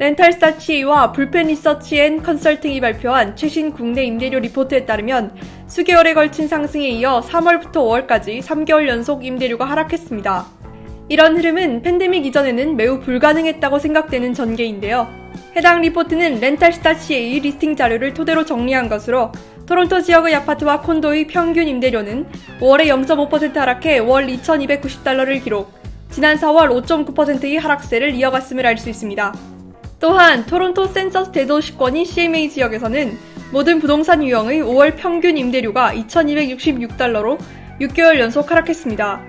렌탈 스타치와 불펜 리서치 앤 컨설팅이 발표한 최신 국내 임대료 리포트에 따르면 수개월에 걸친 상승에 이어 3월부터 5월까지 3개월 연속 임대료가 하락했습니다. 이런 흐름은 팬데믹 이전에는 매우 불가능했다고 생각되는 전개인데요. 해당 리포트는 렌탈 스타치의 리스팅 자료를 토대로 정리한 것으로 토론토 지역의 아파트와 콘도의 평균 임대료는 5월에 0.5% 하락해 월 2,290달러를 기록, 지난 4월 5.9%의 하락세를 이어갔음을 알 수 있습니다. 또한 토론토 센서스 대도시권인 CMA 지역에서는 모든 부동산 유형의 5월 평균 임대료가 2,266달러로 6개월 연속 하락했습니다.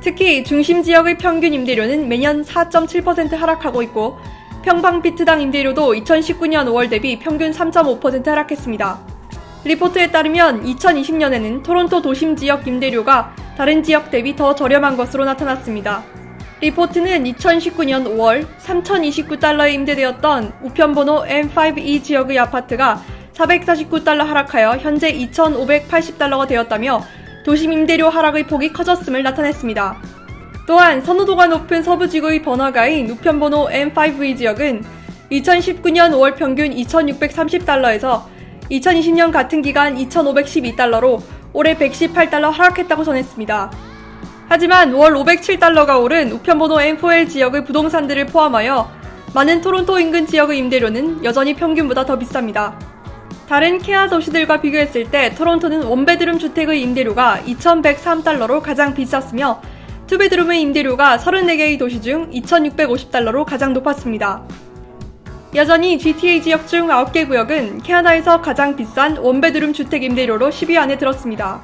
특히 중심 지역의 평균 임대료는 매년 4.7% 하락하고 있고 평방 피트당 임대료도 2019년 5월 대비 평균 3.5% 하락했습니다. 리포트에 따르면 2020년에는 토론토 도심 지역 임대료가 다른 지역 대비 더 저렴한 것으로 나타났습니다. 리포트는 2019년 5월 3,029달러에 임대되었던 우편번호 M5E 지역의 아파트가 449달러 하락하여 현재 2,580달러가 되었다며 도심 임대료 하락의 폭이 커졌음을 나타냈습니다. 또한 선호도가 높은 서부지구의 번화가인 우편번호 M5E 지역은 2019년 5월 평균 2,630달러에서 2020년 같은 기간 2,512달러로 올해 118달러 하락했다고 전했습니다. 하지만 월 507달러가 오른 우편번호 M4L 지역의 부동산들을 포함하여 많은 토론토 인근 지역의 임대료는 여전히 평균보다 더 비쌉니다. 다른 케아 도시들과 비교했을 때 토론토는 원베드룸 주택의 임대료가 2,103달러로 가장 비쌌으며 투베드룸의 임대료가 34개의 도시 중 2,650달러로 가장 높았습니다. 여전히 GTA 지역 중 9개 구역은 캐나다에서 가장 비싼 원베드룸 주택 임대료로 10위 안에 들었습니다.